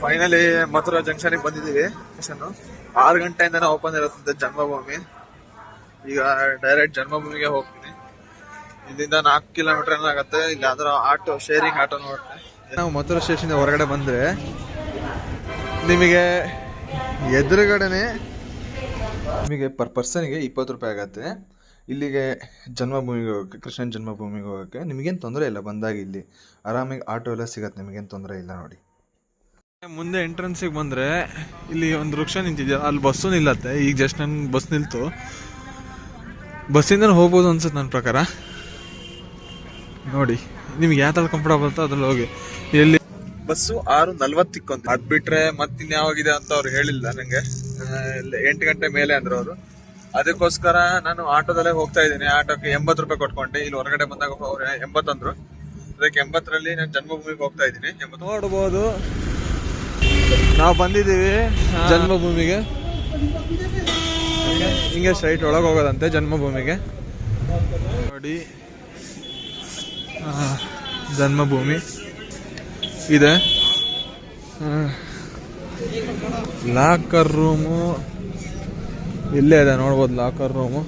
Finally Mathura junction ಬಂದಿದ್ದೀವಿ. Station ಆರು ಗಂಟೆಯಿಂದನೇ ಓಪನ್ ಇರುತ್ತೆ ಜನ್ಮಭೂಮಿ. ಈಗ ಡೈರೆಕ್ಟ್ ಜನ್ಮಭೂಮಿಗೆ ಹೋಗ್ತೀನಿ. ಇಲ್ಲಿಂದ ನಾಲ್ಕು ಕಿಲೋಮೀಟರ್ ಏನಾಗುತ್ತೆ ಇಲ್ಲಿ ಅದರ ಆಟೋ ಶೇರಿಂಗ್ ಆಟೋ ನೋಡ್ತೀನಿ ನಾವು ಮಥುರಾ ಸ್ಟೇಷನ್ ಹೊರಗಡೆ ಬಂದ್ರೆ ನಿಮಗೆ ಎದುರುಗಡೆನೆ ನಿಮಗೆ ಪರ್ ಪರ್ಸನ್ಗೆ ಇಪ್ಪತ್ತು ರೂಪಾಯಿ ಆಗತ್ತೆ. ಇಲ್ಲಿಗೆ ಜನ್ಮಭೂಮಿಗೆ ಹೋಗೋಕ್ಕೆ, ಕೃಷ್ಣನ ಜನ್ಮಭೂಮಿಗೆ ಹೋಗೋಕ್ಕೆ ನಿಮಗೇನು ತೊಂದರೆ ಇಲ್ಲ. ಬಂದಾಗ ಇಲ್ಲಿ ಆರಾಮಾಗಿ ಆಟೋ ಎಲ್ಲ ಸಿಗತ್ತೆ. ನಿಮಗೇನು ತೊಂದರೆ ಇಲ್ಲ ನೋಡಿ. ಮುಂದೆ ಎಂಟ್ರೆನ್ಸಿಗೆ ಬಂದರೆ ಇಲ್ಲಿ ಒಂದು ವೃಕ್ಷ ನಿಂತಿದೆಯಲ್ಲ ಅಲ್ಲಿ ಬಸ್ಸು ನಿಲ್ಲತ್ತೆ. ಈಗ ಜಸ್ಟ್ ನನ್ನ ಬಸ್ ನಿಲ್ತು. ಬಸ್ಸಿಂದ ಹೋಗ್ಬೋದು ಅನ್ಸುತ್ತೆ ನನ್ನ ಪ್ರಕಾರ. ನೋಡಿ ನಿಮ್ಗೆ ಯಾವ ಥರ ಕಂಫರ್ಟಬಲ್ ಅಂತ ಅದ್ರಲ್ಲಿ ಹೋಗಿ. ಎಲ್ಲಿ ಬಸ್ಸು ಆರು ನಲ್ವತ್ತಿಕ್ಕೊಂದು ಅದ್ ಬಿಟ್ರೆ ಮತ್ತಿನ್ ಯಾವಾಗಿದೆ ಅಂತ ಅವ್ರು ಹೇಳಿಲ್ಲ ನಂಗೆ. ಆ, ಎಂಟು ಗಂಟೆ ಮೇಲೆ ಅಂದರು ಅವರು. ಅದಕ್ಕೋಸ್ಕರ ನಾನು ಆಟೋದಲ್ಲೇ ಹೋಗ್ತಾ ಇದ್ದೀನಿ. ಆಟೋಕ್ಕೆ ಎಂಬತ್ತು ರೂಪಾಯಿ ಕೊಟ್ಕೊಂಡೆ. ಇಲ್ಲಿ ಹೊರಗಡೆ ಬಂದಾಗ ಅವ್ರು ಎಂಬತ್ತಂದರು. ಅದಕ್ಕೆ ಎಂಬತ್ತರಲ್ಲಿ ನಾನು ಜನ್ಮಭೂಮಿಗೆ ಹೋಗ್ತಾ ಇದ್ದೀನಿ. ಎಂಬತ್ತು ನೋಡ್ಬೋದು. ನಾವು ಬಂದಿದ್ದೀವಿ ಜನ್ಮಭೂಮಿಗೆ. ಹಿಂಗೆ ಸ್ಟ್ರೈಟ್ ಒಳಗೆ ಹೋಗೋದಂತೆ ಜನ್ಮಭೂಮಿಗೆ. ನೋಡಿ. ಜನ್ಮಭೂಮಿ ಇದೆ. ಲಾಕರ್ ರೂಮು ಇಲ್ಲೇ ಇದೆ ನೋಡ್ಬೋದು ಲಾಕರ್ ರೂಮು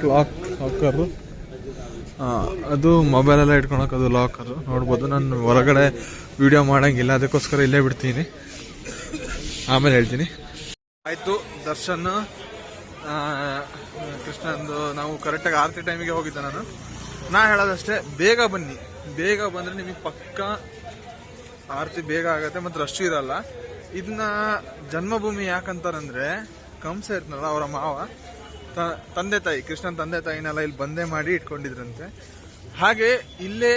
ಕ್ಲಾಕ್ ಲಾಕರು ಅದು ಮೊಬೈಲೆಲ್ಲ ಇಟ್ಕೊಳಕ್ಕೆ ಅದು ಲಾಕರು ನೋಡ್ಬೋದು, ನಾನು ಹೊರಗಡೆ ವಿಡಿಯೋ ಮಾಡೋಂಗಿಲ್ಲ, ಅದಕ್ಕೋಸ್ಕರ ಇಲ್ಲೇ ಬಿಡ್ತೀನಿ. ಆಮೇಲೆ ಹೇಳ್ತೀನಿ. ಆಯಿತು, ದರ್ಶನ್ ಕೃಷ್ಣಂದು ನಾವು ಕರೆಕ್ಟಾಗಿ ಆರತಿ ಟೈಮಿಗೆ ಹೋಗಿದ್ದೆ ನಾನು. ನಾ ಹೇಳೋದಷ್ಟೇ, ಬೇಗ ಬನ್ನಿ. ಬೇಗ ಬಂದರೆ ನಿಮಗೆ ಪಕ್ಕ ಆರತಿ ಬೇಗ ಆಗತ್ತೆ, ಮತ್ತು ರಶ್ ಇರಲ್ಲ. ಇದನ್ನ ಜನ್ಮಭೂಮಿ ಯಾಕಂತಾರಂದ್ರೆ, ಕಂಸ ಇರ್ತಾರಲ್ಲ ಅವರ ಮಾವ. ತಂದೆ ತಾಯಿ, ಕೃಷ್ಣನ ತಂದೆ ತಾಯಿನೆಲ್ಲ ಇಲ್ಲಿ ಬಂದೇ ಮಾಡಿ ಇಟ್ಕೊಂಡಿದ್ರಂತೆ. ಹಾಗೆ ಇಲ್ಲೇ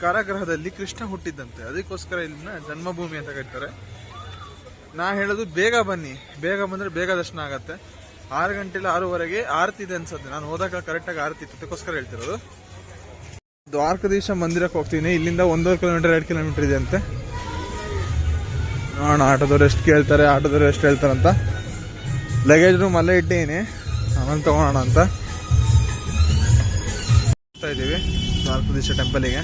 ಕಾರಾಗೃಹದಲ್ಲಿ ಕೃಷ್ಣ ಹುಟ್ಟಿದ್ದಂತೆ. ಅದಕ್ಕೋಸ್ಕರ ಇಲ್ಲಿನ ಜನ್ಮಭೂಮಿ ಅಂತ ಕರೀತಾರೆ. ನಾ ಹೇಳೋದು ಬೇಗ ಬನ್ನಿ. ಬೇಗ ಬಂದರೆ ಬೇಗ ದರ್ಶನ ಆಗತ್ತೆ. ಆರು ಗಂಟೆಲಿ ಆರೂವರೆಗೆ ಆರತಿ ಇದೆ ಅನ್ಸುತ್ತೆ. ನಾನು ಹೋದಾಗ ಕರೆಕ್ಟಾಗಿ ಆರತಿ ಇತ್ತು. ಅದಕ್ಕೋಸ್ಕರ ಹೇಳ್ತಿರೋದು. ದ್ವಾರಕಾಧೀಶ ಮಂದಿರಕ್ಕೆ ಹೋಗ್ತೀನಿ. ಇಲ್ಲಿಂದ ಒಂದೂವರೆ ಕಿಲೋಮೀಟರ್ ಎರಡು ಕಿಲೋಮೀಟರ್ ಇದೆ ಅಂತೆ. ನೋಡೋಣ, ಆಟೋದವ್ರು ಎಷ್ಟು ಕೇಳ್ತಾರೆ, ಆಟೋದವ್ರು ಎಷ್ಟು ಹೇಳ್ತಾರಂತ. ಲಗೇಜ್ ರೂಮ್ ಅಲ್ಲೇ ಇಟ್ಟಿದ್ದೀನಿ ಆಮೇಲೆ ತಗೊಳೋಣ ಅಂತ. ಹೋಗ್ತಾ ಇದ್ದೀವಿ ದ್ವಾರಕದೀಶ ಟೆಂಪಲಿಗೆ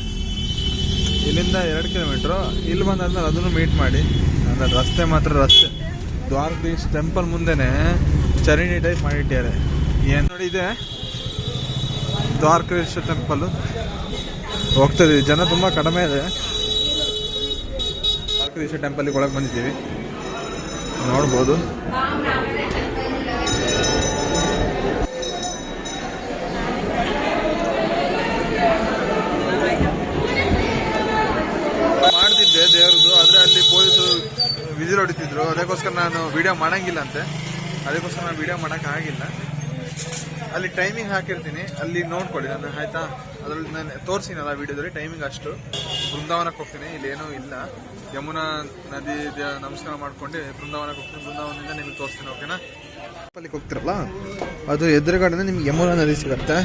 ಇಲ್ಲಿಂದ ಎರಡು ಕಿಲೋಮೀಟ್ರು ಇಲ್ಲಿ ಬಂದಾದ್ಮೇಲೆ ಅದನ್ನು ಮೀಟ್ ಮಾಡಿ. ಅಂದ್ರೆ ರಸ್ತೆ ಮಾತ್ರ ರಸ್ತೆ. ದ್ವಾರಕದೀಶ್ ಟೆಂಪಲ್ ಮುಂದೆನೆ ಚರಣಿ ಟೈಪ್ ಮಾಡಿಟ್ಟಿದ್ದಾರೆ. ಏನು ನೋಡಿ ಇದೆ? ಟೆಂಪಲ್ ಹೋಗ್ತಾ ಇದೀವಿ ಜನ ತುಂಬ ಕಡಿಮೆ ಇದೆ. ದ್ವಾರಕದೀಶ ಟೆಂಪಲ್ಗೆ ಒಳಗೆ ಬಂದಿದ್ದೀವಿ. ನೋಡ್ಬೋದು ಮಾಡ್ತಿದ್ದೆ ದೇವ್ರದ್ದು ಆದರೆ ಅಲ್ಲಿ ಪೊಲೀಸರು ವಿಸಿಲ್ ಹೊಡಿತಿದ್ರು. ಅದಕ್ಕೋಸ್ಕರ ನಾನು ವಿಡಿಯೋ ಮಾಡಂಗಿಲ್ಲ ಅಂತೆ ಅದಕ್ಕೋಸ್ಕರ ನಾನು ವಿಡಿಯೋ ಮಾಡೋಕ್ಕಾಗಿಲ್ಲ. ಅಲ್ಲಿ ಟೈಮಿಂಗ್ ಹಾಕಿರ್ತೀನಿ. ಅಲ್ಲಿ ನೋಡ್ಕೊಳ್ಳಿ. ನಾನು ಆಯ್ತಾ? ಅದರಲ್ಲಿ ನಾನು ತೋರಿಸಿನಲ್ಲ ವಿಡಿಯೋದಲ್ಲಿ ಟೈಮಿಂಗ್ ಅಷ್ಟು. ಬೃಂದಾವನಕ್ಕೆ ಹೋಗ್ತೀನಿ. ಇಲ್ಲಿ ಏನೂ ಇಲ್ಲ. ಯಮುನಾ ನದಿ ನಮಸ್ಕಾರ ಮಾಡ್ಕೊಂಡು ಬೃಂದಾವನಕ್ಕೆ ಹೋಗ್ತೀನಿ. ಬೃಂದಾವನದಿಂದ ನಿಮಗೆ ತೋರಿಸ್ತೀನಿ ಓಕೆನಾ ಅಲ್ಲಿಗೆ ಹೋಗ್ತಿರಲ್ಲ? ಅದು ಎದುರುಗಡೆ ನಿಮ್ಗೆ ಯಮುನಾ ನದಿ ಸಿಗತ್ತೆ.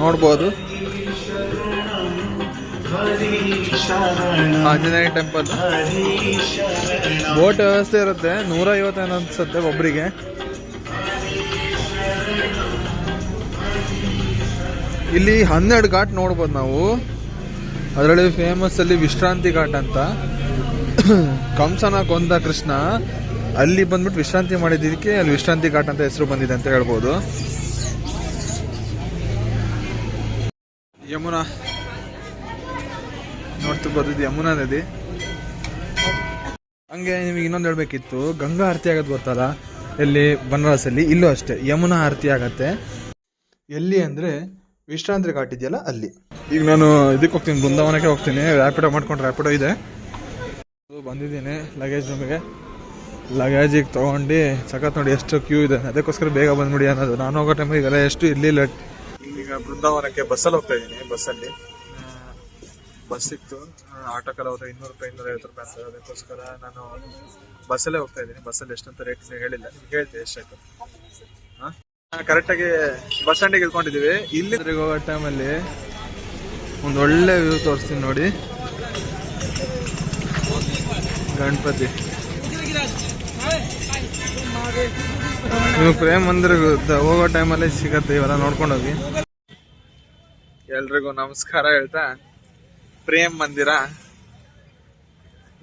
ನೋಡ್ಬೋದು. ಆಂಜನೇಯ ಟೆಂಪಲ್. ಬೋಟ್ ವ್ಯವಸ್ಥೆ ಇರುತ್ತೆ. ನೂರ ಐವತ್ತೇನು ಅನ್ಸುತ್ತೆ ಒಬ್ಬರಿಗೆ ಇಲ್ಲಿ ಹನ್ನೆರಡು ಘಾಟ್ ನೋಡ್ಬೋದು ನಾವು. ಅದರಲ್ಲಿ ಫೇಮಸ್ ಅಲ್ಲಿ ವಿಶ್ರಾಂತಿ ಘಾಟ್ ಅಂತ. ಕಂಸನ ಕೊಂದ ಕೃಷ್ಣ. ಅಲ್ಲಿ ಬಂದ್ಬಿಟ್ಟು ವಿಶ್ರಾಂತಿ ಮಾಡಿದ್ದಕ್ಕೆ ಅಲ್ಲಿ ವಿಶ್ರಾಂತಿ ಘಾಟ್ ಅಂತ ಹೆಸರು ಬಂದಿದೆ ಅಂತ ಹೇಳ್ಬೋದು. ಯಮುನಾ. ನೋಡ್ತಿರ್ಬೋದು ಇದು ಯಮುನಾ ನದಿ. ಹಂಗೆ ನಿಮಗೆ ಇನ್ನೊಂದು ಹೇಳ್ಬೇಕಿತ್ತು, ಗಂಗಾ ಆರತಿ ಆಗೋದು ಗೊತ್ತಲ್ಲ? ಎಲ್ಲಿ? ಬನಾರಸಲ್ಲಿ. ಇಲ್ಲೂ ಅಷ್ಟೇ, ಯಮುನಾ ಆರತಿ ಆಗತ್ತೆ. ಎಲ್ಲಿ ಅಂದರೆ ವಿಶ್ರಾಂತಿ ಘಾಟ್ ಇದೆಯಲ್ಲ ಅಲ್ಲಿ. ಈಗ ನಾನು ಇದಕ್ಕೆ ಹೋಗ್ತೀನಿ, ಬೃಂದಾವನಕ್ಕೆ ಹೋಗ್ತೀನಿ. ರ್ಯಾಪಿಡೋ ಮಾಡ್ಕೊಂಡು ರ್ಯಾಪಿಡೋ ಇದೆ ಬಂದಿದ್ದೀನಿ ಲಗೇಜ್ ನಮಗೆ. ಲಗೇಜಿಗೆ ತೊಗೊಂಡು, ಸಖತ್ ನೋಡಿ ಎಷ್ಟು ಕ್ಯೂ ಇದೆ. ಅದಕ್ಕೋಸ್ಕರ ಬೇಗ ಬಂದ್ಬಿಡಿ ಅನ್ನೋದು. ನಾನು ಹೋಗೋ ಟೈಮಿಗೆ ಇದೆಲ್ಲ ಎಷ್ಟು ಇರಲಿಲ್ಲ. ಈಗ ಬೃಂದಾವನಕ್ಕೆ ಬಸ್ಸಲ್ಲಿ ಹೋಗ್ತಾ ಇದ್ದೀನಿ, ಬಸ್ಸಲ್ಲಿ. ಬಸ್ ಸಿಕ್ತು. ಆಟೋಕಲ್ಲಿ ಹೋದ್ರೆ ಇನ್ನೂರು ರೂಪಾಯಿ ಇನ್ನೂರ ಐವತ್ತು ರೂಪಾಯಿ ಅಂತ ಅದಕ್ಕೋಸ್ಕರ ನಾನು ಬಸ್ಸಲ್ಲೇ ಹೋಗ್ತಾ ಇದ್ದೀನಿ. ಬಸ್ಸಲ್ಲಿ ಎಷ್ಟಂತ ರೇಟ್ ಹೇಳಿಲ್ಲ. ನಿಮ್ಗೆ ಹೇಳ್ತೀನಿ ಎಷ್ಟಾಯ್ತು ಹಾಂ? ಕರೆಕ್ಟಾಗಿ ಬಸ್ ಸ್ಟ್ಯಾಂಡಿಗೆ ಇಳ್ಕೊಂಡಿದ್ದೀವಿ. ಇಲ್ಲಿ ಹೋಗೋ ಟೈಮಲ್ಲಿ ಒಂದು ಒಳ್ಳೆ ವ್ಯೂ ತೋರಿಸ್ತೀನಿ ನೋಡಿ. ಗಣಪತಿ. ನೀವು ಪ್ರೇಮ್ ಮಂದಿರ ಹೋಗೋ ಟೈಮಲ್ಲಿ ಸಿಗತ್ತೆ. ಇವೆಲ್ಲ ನೋಡ್ಕೊಂಡು ಹೋಗಿ. ಎಲ್ರಿಗೂ ನಮಸ್ಕಾರ ಹೇಳ್ತಾ. ಪ್ರೇಮ್ ಮಂದಿರ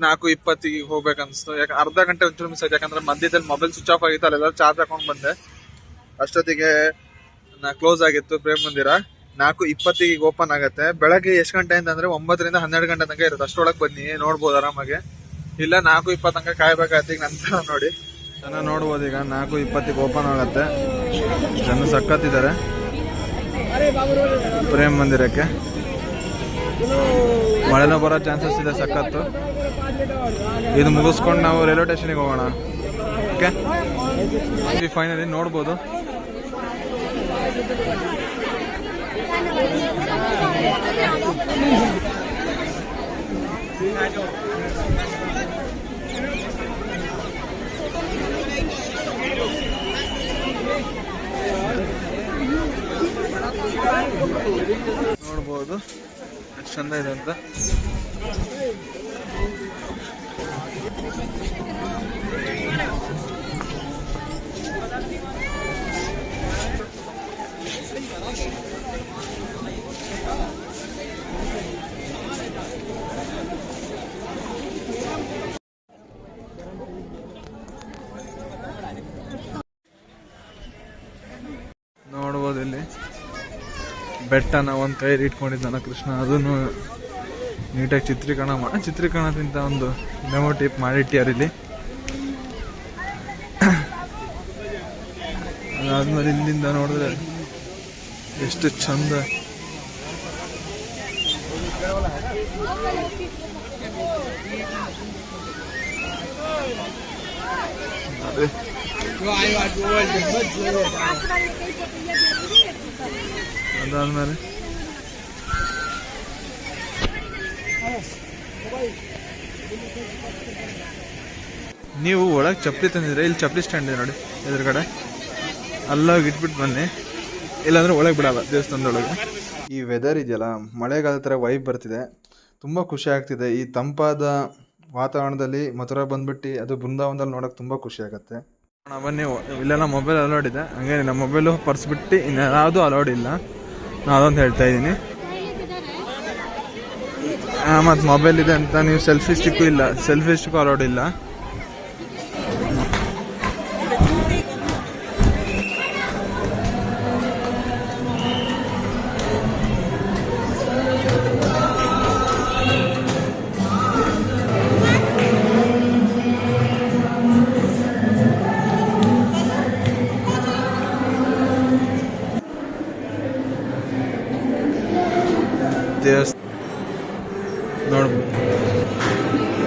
ನಾಲ್ಕು ಇಪ್ಪತ್ತಿಗೆ ಹೋಗ್ಬೇಕನ್ಸ್ತು ಯಾಕೆ ಅರ್ಧ ಗಂಟೆ ಒಂಚೂರು ಮಿಸ್ ಆಯ್ತು. ಯಾಕಂದ್ರೆ ಮಧ್ಯದಲ್ಲಿ ಮೊಬೈಲ್ ಸ್ವಿಚ್ ಆಫ್ ಆಗಿತ್ತು, ಅಲ್ಲೆಲ್ಲ ಚಾರ್ಜ್ ಹಾಕೊಂಡು ಬಂದೆ. ಅಷ್ಟೊತ್ತಿಗೆ ನಾ ಕ್ಲೋಸ್ ಆಗಿತ್ತು ಪ್ರೇಮ್ ಮಂದಿರ. ನಾಲ್ಕು ಇಪ್ಪತ್ತಿಗೆ ಓಪನ್ ಆಗುತ್ತೆ. ಬೆಳಗ್ಗೆ ಎಷ್ಟು ಗಂಟೆ ಅಂತಂದ್ರೆ ಒಂಬತ್ತರಿಂದ ಹನ್ನೆರಡು ಗಂಟೆ ತನಕ ಇರುತ್ತೆ. ಅಷ್ಟೊಳಗೆ ಬನ್ನಿ, ನೋಡ್ಬೋದು ಆರಾಮಾಗಿ. ಇಲ್ಲ, ನಾಲ್ಕು ಇಪ್ಪತ್ತು ತನಕ ಕಾಯ್ಬೇಕಾಯ್ತು ಈಗ ನಂತರ ನೋಡಿ. ಜನ ನೋಡ್ಬೋದು ಈಗ. ನಾಲ್ಕು ಇಪ್ಪತ್ತಿಗೆ ಓಪನ್ ಆಗುತ್ತೆ. ಜನ ಸಕ್ಕತ್ತಿದ್ದಾರೆ ಪ್ರೇಮ್ ಮಂದಿರಕ್ಕೆ. ಮಳೆನೂ ಬರೋ ಚಾನ್ಸಸ್ ಇದೆ ಸಖತ್ತು. ಇದು ಮುಗಿಸ್ಕೊಂಡು ನಾವು ರೈಲ್ವೆ ಸ್ಟೇಷನಿಗೆ ಹೋಗೋಣ. ಓಕೆ ಫೈನಲಿ ನೋಡ್ಬೋದು? ನೋಡ್ಬೋದು. ಎಷ್ಟು ಚಂದ ಇದೆ ಅಂತ. ನೋಡ್ಬೋದು ಇಲ್ಲಿ ಬೆಟ್ಟನ ಒಂದು ಕೈಲಿ ಇಟ್ಕೊಂಡಿದ್ದಾನ ಕೃಷ್ಣ ಅದನ್ನು ನೀಟಾಗಿ ಚಿತ್ರೀಕರಣ ಮಾಡಿ ಚಿತ್ರೀಕರಣದಿಂದ ಒಂದು ಮೆಮೊ ಟೈಪ್ ಮಾಡಿಟ್ಟ್ಯಾರ ಇಲ್ಲಿ ಅದಾದ್ಮೇಲೆ ಇಲ್ಲಿಂದ ನೋಡಿದ್ರೆ ಎಷ್ಟು ಚಂದ ಅದೇ ಅದಾದ್ಮೇಲೆ. ನೀವು ಒಳಗೆ ಚಪ್ಪಲಿ ತಂದಿದ್ರೆ ಇಲ್ಲಿ ಚಪ್ಪಲಿ ಸ್ಟ್ಯಾಂಡ್ ಇದೆ ನೋಡಿ, ಎದುರುಗಡೆ. ಅಲ್ಲೋಗಿ ಇಟ್ಬಿಟ್ಟು ಬನ್ನಿ. ಇಲ್ಲಾಂದ್ರೆ ಒಳಗೆ ಬಿಡಲ್ಲ, ದೇವಸ್ಥಾನದೊಳಗೆ. ಈ ವೆದರ್ ಇದೆಯಲ್ಲ ಮಳೆಗಾಲ ಥರ ವೈಬ್ ಬರ್ತಿದೆ. ತುಂಬ ಖುಷಿ ಆಗ್ತಿದೆ. ಈ ತಂಪಾದ ವಾತಾವರಣದಲ್ಲಿ ಮಥುರಾ ಬಂದ್ಬಿಟ್ಟು, ಅದು ಬೃಂದಾವನದಲ್ಲಿ ನೋಡೋಕೆ ತುಂಬ ಖುಷಿ ಆಗುತ್ತೆ. ಬನ್ನಿ, ಇಲ್ಲೆಲ್ಲ ಮೊಬೈಲ್ ಅಲೌಡ್ ಇದೆ. ಹಂಗೇನಿಲ್ಲ ಮೊಬೈಲು ಪರ್ಸ್ ಬಿಟ್ಟು ಇನ್ಯಾವುದು ಅಲೌಡ್ ಇಲ್ಲ. ಅದೊಂದು ಹೇಳ್ತಾ ಇದ್ದೀನಿ. ಮತ್ತು ಮೊಬೈಲ್ ಇದೆ ಅಂತ ನೀವು ಸೆಲ್ಫಿ ಸ್ಟಿಕ್ಕು ಇಲ್ಲ. ಸೆಲ್ಫಿ ಸ್ಟಿಕ್ ಅಲೌಡ್ ಇಲ್ಲ. ನೋಡ್ಬೋದು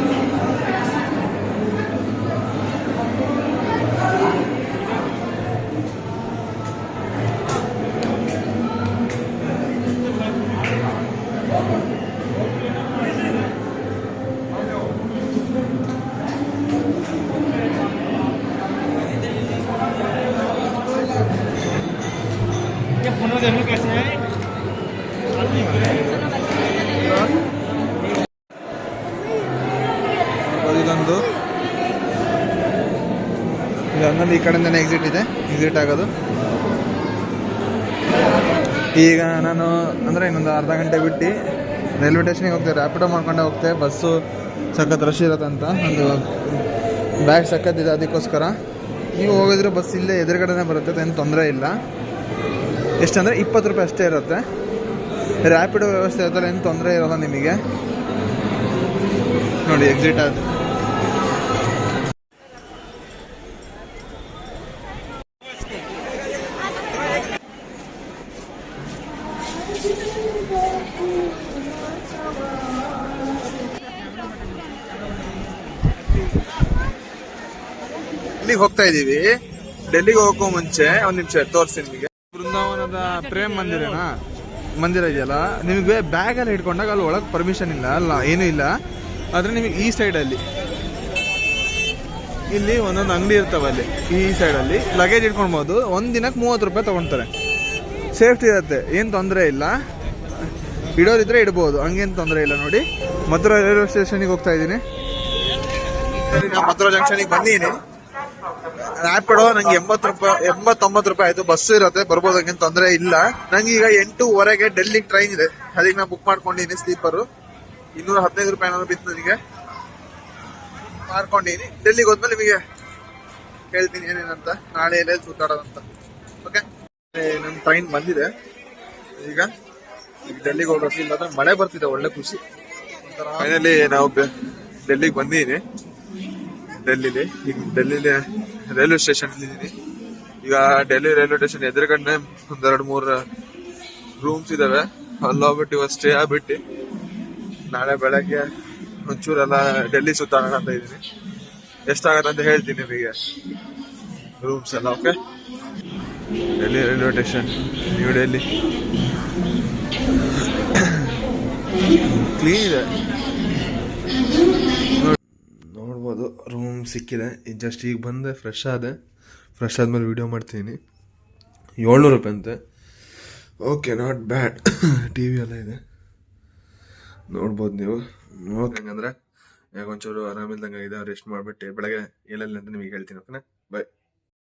ಇದಾದ್ಮೇಲೆ ಈ ಕಡೆಯಿಂದನೇ ಎಕ್ಸಿಟ್ ಇದೆ. ಎಕ್ಸಿಟ್ ಆಗೋದು. ಈಗ ನಾನು ಅಂದರೆ ಇನ್ನೊಂದು ಅರ್ಧ ಗಂಟೆ ಬಿಟ್ಟು ರೈಲ್ವೆ ಸ್ಟೇಷನಿಗೆ ಹೋಗ್ತೇವೆ. ರ್ಯಾಪಿಡೋ ಮಾಡ್ಕೊಂಡೆ ಹೋಗ್ತೇವೆ. ಬಸ್ಸು ಸಖತ್ ರಶ್ ಇರತ್ತಂತ ಒಂದು ಬ್ಯಾಗ್ ಸಖತ್ತಿದೆ ಅದಕ್ಕೋಸ್ಕರ. ನೀವು ಹೋಗಿದ್ರೆ ಬಸ್ ಇಲ್ಲೇ ಎದುರುಗಡೆನೇ ಬರುತ್ತೆ. ಏನು ತೊಂದರೆ ಇಲ್ಲ. ಎಷ್ಟಂದರೆ ಇಪ್ಪತ್ತು ರೂಪಾಯಿ ಅಷ್ಟೇ ಇರುತ್ತೆ. ರ್ಯಾಪಿಡೋ ವ್ಯವಸ್ಥೆ ಇರ್ತಾರೆ ಏನು ತೊಂದರೆ ಇರೋಲ್ಲ ನಿಮಗೆ. ನೋಡಿ ಎಕ್ಸಿಟ್ ಆದ ಇದೀವಿ. ಡೆಲ್ಲಿಗೆ ಹೋಗೋ ಮುಂಚೆ ಒಂದ್ ನಿಮಿಷ ತೋರಿಸ್ತೀನಿ ನಿಮಗೆ. ಬೃಂದಾವನದ ಪ್ರೇಮ್ ಮಂದಿರನಾ ಮಂದಿರ ಇದೆಯಲ್ಲ? ನಿಮಗೆ ಬ್ಯಾಗ್ ಅಲ್ಲಿ ಇಟ್ಕೊಂಡಾಗ ಅಲ್ಲಿ ಒಳಗೆ ಪರ್ಮಿಷನ್ ಇಲ್ಲ, ಅಲ್ಲ, ಏನು ಇಲ್ಲ. ಆದ್ರೆ ನಿಮಗೆ ಈ ಸೈಡಲ್ಲಿ ಇಲ್ಲಿ ಒಂದೊಂದು ಅಂಗಡಿ ಇರ್ತಾವೆ ಅಲ್ಲಿ, ಈ ಸೈಡಲ್ಲಿ ಲಗೇಜ್ ಇಟ್ಕೊಳ್ಬೋದು. ಒಂದ್ ದಿನಕ್ಕೆ ಮೂವತ್ತು ರೂಪಾಯಿ ತಗೊಳ್ತಾರೆ ಸೇಫ್ಟಿ ಇರುತ್ತೆ, ಏನು ತೊಂದರೆ ಇಲ್ಲ. ಇಡೋರಿದ್ರೆ ಇಡ್ಬೋದು, ಹಂಗೇನು ತೊಂದರೆ ಇಲ್ಲ ನೋಡಿ. ಮಧುರಾ ರೈಲ್ವೆ ಸ್ಟೇಷನ್ಗೆ ಹೋಗ್ತಾ ಇದ್ದೀನಿ. ಮಧುರಾ ಜಂಕ್ಷನ್ಗೆ ಬಂದೀನಿ ರ್ಯಾಪಿಡೋ ನಂಗೆ ಎಂಬತ್ತು ರೂಪಾಯಿ, ಎಂಬತ್ತೊಂಬತ್ತು ರೂಪಾಯಿ ಆಯ್ತು. ಬಸ್ ಇರುತ್ತೆ, ಬರ್ಬೋದು, ಹಂಗೇನು ತೊಂದರೆ ಇಲ್ಲ. ನಂಗೆ ಈಗ ಎಂಟೂವರೆಗೆ ಡೆಲ್ಲಿ ಟ್ರೈನ್ ಇದೆ. ಅದಕ್ಕೆ ನಾನು ಬುಕ್ ಮಾಡ್ಕೊಂಡಿನಿ ಸ್ಲೀಪರು ಇನ್ನೂರ ಹದಿನೈದು ರೂಪಾಯಿ ಏನಾದ್ರು ಬಿತ್ತು ನನಗೆ. ಮಾಡ್ಕೊಂಡಿನಿ ಡೆಲ್ಲಿಗೆ ಹೋದ್ಮೇಲೆ ನಿಮಗೆ ಹೇಳ್ತೀನಿ ಏನೇನಂತ. ನಾಳೆ ಎಲ್ಲೇ ಸುತ್ತಾಡೋದಂತ. ಓಕೆ ನನ್ನ ಟ್ರೈನ್ ಬಂದಿದೆ. ಈಗ ಈಗ ಡೆಲ್ಲಿಗೆ ಹೋಗ್ಬೇಕು ಇಲ್ಲಾಂದ್ರೆ ಮಳೆ ಬರ್ತಿದೆ, ಒಳ್ಳೆ ಖುಷಿ. ಫೈನಲಿ ನಾವು ಡೆಲ್ಲಿಗೆ ಬಂದಿದ್ದೀನಿ ಡೆಲ್ಲಿಲಿ ಈಗ ಡೆಲ್ಲಿಲಿ ರೈಲ್ವೆ ಸ್ಟೇಷನ್ ಇದ್ದೀನಿ ಈಗ ಡೆಲ್ಲಿ ರೈಲ್ವೆ ಸ್ಟೇಷನ್ ಎದುರುಗಡೆ ಒಂದೆರಡು ಮೂರು ರೂಮ್ಸ್ ಇದಾವೆ. ಅಲ್ಲಿ ಹೋಗ್ಬಿಟ್ಟು ಇವತ್ತು ಸ್ಟೇ ಆಗ್ಬಿಟ್ಟು ನಾಳೆ ಬೆಳಗ್ಗೆ ಒಂಚೂರೆಲ್ಲ ಡೆಲ್ಲಿ ಸುತ್ತಾಡೋಣ ಅಂತ ಇದ್ದೀನಿ. ಎಷ್ಟಾಗತ್ತೆ ಅಂತ ಹೇಳ್ತೀನಿ ನಿಮಗೆ. ರೂಮ್ಸ್ ಎಲ್ಲ okay Delhi railway station, new Delhi. Clean ಇದೆ. ನೋಡ್ಬೋದು ರೂಮ್ ಸಿಕ್ಕಿದೆ. ಜಸ್ಟ್ ಈಗ ಬಂದೆ ಫ್ರೆಶ್ ಆದೆ. ಫ್ರೆಶ್ ಆದ್ಮೇಲೆ ವಿಡಿಯೋ ಮಾಡ್ತೀನಿ. ಏಳ್ನೂರು ರೂಪಾಯಿ ಅಂತೆ. Okay not bad T V ಎಲ್ಲ ಇದೆ. ನೋಡ್ಬೋದು ನೀವು. ಓಕೆ ಹಂಗಂದ್ರೆ, ಯಾಕೆ ಒಂಚೂರು ಆರಾಮಿಲ್ದಂಗೆ ಇದೆ ರೆಸ್ಟ್ ಮಾಡಿಬಿಟ್ಟು ಬೆಳಗ್ಗೆ ಏಳಲ್ಲಿ ಅಂತ ನಿಮಗೆ ಹೇಳ್ತೀನಿ ಓಕೆನಾ ಬಾಯ್